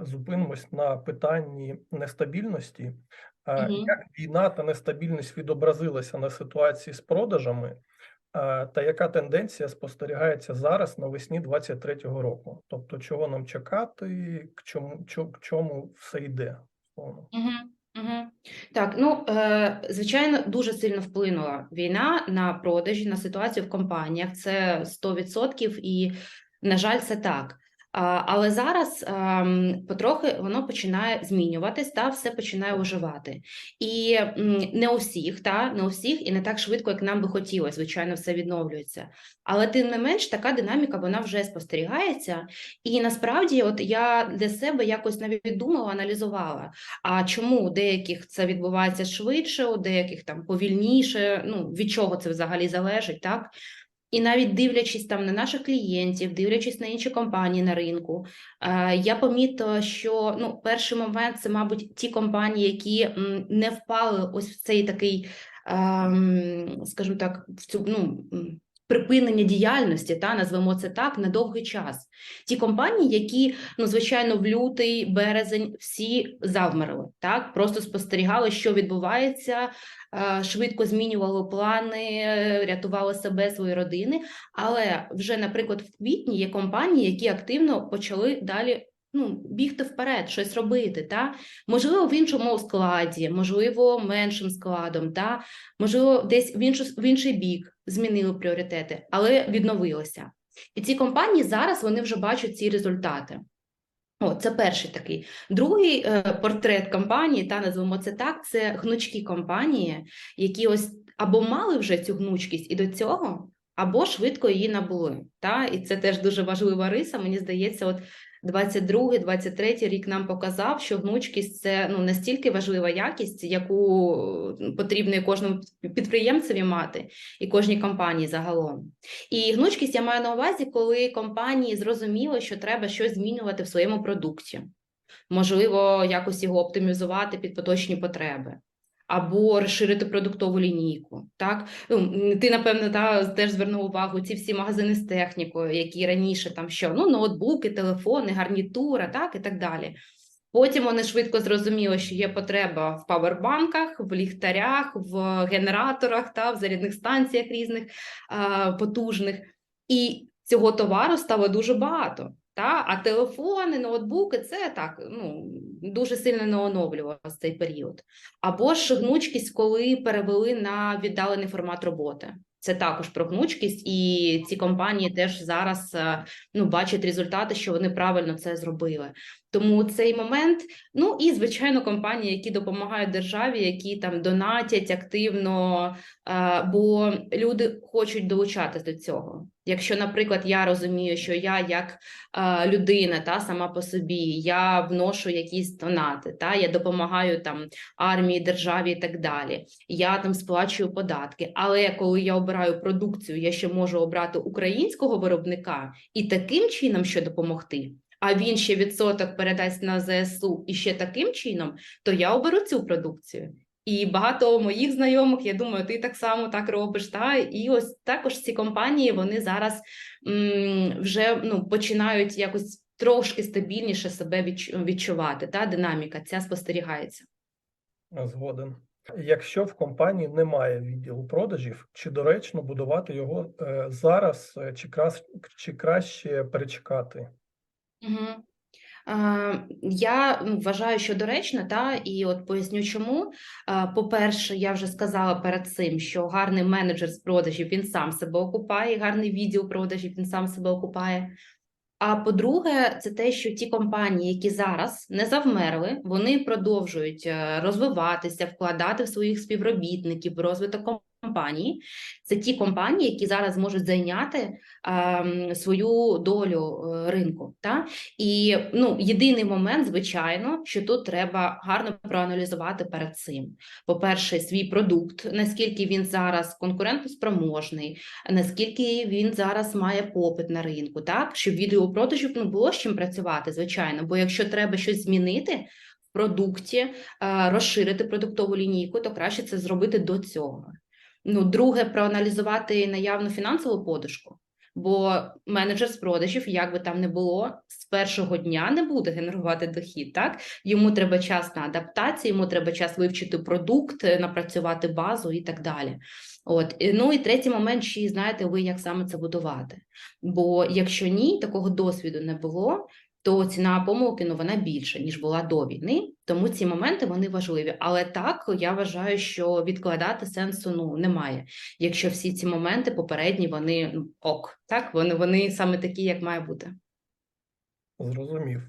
Зупинимось на питанні нестабільності. Мгм. Як війна та нестабільність відобразилася на ситуації з продажами, та яка тенденція спостерігається зараз навесні 23-го року? Тобто, чого нам чекати, к чому, к чому все йде? Мгм. Так, ну е, звичайно, дуже сильно вплинула війна на продажі, на ситуацію в компаніях. Це 100% і, на жаль, це так. Але зараз ем, потрохи воно починає змінюватись, та все починає оживати. І не у всіх, та не у всіх, і не так швидко, як нам би хотілося. Звичайно, все відновлюється. Але тим не менш, така динаміка вона вже спостерігається. І насправді, от я для себе якось навіть думала, аналізувала. А чому у деяких це відбувається швидше, у деяких там повільніше? Ну від чого це взагалі залежить, так? І навіть дивлячись там на наших клієнтів, дивлячись на інші компанії на ринку, е, я помітила, що ну, перший момент це, мабуть, ті компанії, які не впали ось в цей такий, ем, скажімо так, в цю ну. Припинення діяльності, та назвемо це так, на довгий час. Ті компанії, які ну звичайно в лютий, березень всі завмерли, так просто спостерігали, що відбувається, е, швидко змінювали плани, рятували себе, свої родини. Але вже, наприклад, в квітні є компанії, які активно почали далі. Ну, бігти вперед, щось робити, та можливо в іншому складі, можливо, меншим складом, та можливо, десь в іншу в інший бік змінили пріоритети, але відновилися. І ці компанії зараз вони вже бачать ці результати. О, це перший такий. Другий е, портрет компанії, та назвемо це так, це гнучкі компанії, які ось або мали вже цю гнучкість і до цього, або швидко її набули. Та? І це теж дуже важлива риса. Мені здається, от 22-23 рік нам показав, що гнучкість це ну настільки важлива якість, яку е, потрібно кожному підприємцеві мати, і кожній компанії загалом. І гнучкість я маю на увазі, коли компанії зрозуміли, що треба щось змінювати в своєму продукті, можливо, якось його оптимізувати під поточні потреби. Або розширити продуктову лінійку. Так ну ти напевно та теж звернув увагу ці всі магазини з технікою, які раніше там що ну ноутбуки, телефони, гарнітура, так і так далі. Потім вони швидко зрозуміли, що є потреба в павербанках, в ліхтарях, в генераторах та в зарядних станціях різних а, потужних, і цього товару стало дуже багато. Та? А телефони, ноутбуки це так ну дуже сильно не оновлювалося цей період. Або ж гнучкість, коли перевели на віддалений формат роботи. Це також про гнучкість, і ці компанії теж зараз е, ну бачать результати, що вони правильно це зробили. Тому цей момент, ну і звичайно, компанії, які допомагають державі, які там донатять активно, бо люди хочуть долучатись до цього. Якщо, наприклад, я розумію, що я як людина, та сама по собі, я вношу якісь донати, та я допомагаю там армії, державі і так далі. Я там сплачую податки. Але коли я обираю продукцію, я ще можу обрати українського виробника і таким чином що допомогти. А він ще відсоток передасть на ЗСУ і ще таким чином, то я оберу цю продукцію. І багато моїх знайомих, я думаю, ти так само так робиш. Та і ось також ці компанії вони зараз м, вже ну починають якось трошки стабільніше себе відч- відчувати. Та динаміка ця спостерігається. Згоден. Якщо в компанії немає відділу продажів, чи доречно будувати його е, зараз, е, чи краще перечекати? Угу. Е, я вважаю, що доречно, та і от поясню, чому. Е, По-перше, я вже сказала перед цим, що гарний менеджер з продажів він сам себе окупає, гарний відділ продажів він сам себе окупає. А по-друге, це те, що ті компанії, які зараз не завмерли, вони продовжують е, розвиватися, вкладати в своїх співробітників розвиток компанії. Це ті компанії, які зараз можуть зайняти ем, свою долю е, ринку. Та? І ну, єдиний момент, звичайно, що тут треба гарно проаналізувати перед цим. По-перше, свій продукт, наскільки він зараз конкурентоспроможний, наскільки він зараз має попит на ринку, так щоб відео продажів ну, було з чим працювати, звичайно. Бо якщо треба щось змінити продукті, е, розширити продуктову лінійку, то краще це зробити до цього. Ну, друге, проаналізувати наявну фінансову подушку. Бо менеджер з продажів, як би там не було, з першого дня не буде генерувати дохід. Так йому треба час на адаптацію, йому треба час вивчити продукт, напрацювати базу і так далі. От ну і третій момент, чи знаєте ви, як саме це будувати? Бо якщо ні, такого досвіду не було, то ціна помилки ну вона більша ніж була до війни. Тому ці моменти вони важливі. Але так я вважаю, що відкладати сенсу ну немає. Якщо всі ці моменти попередні, вони ну, ок, так вони, вони саме такі, як має бути. Зрозумів.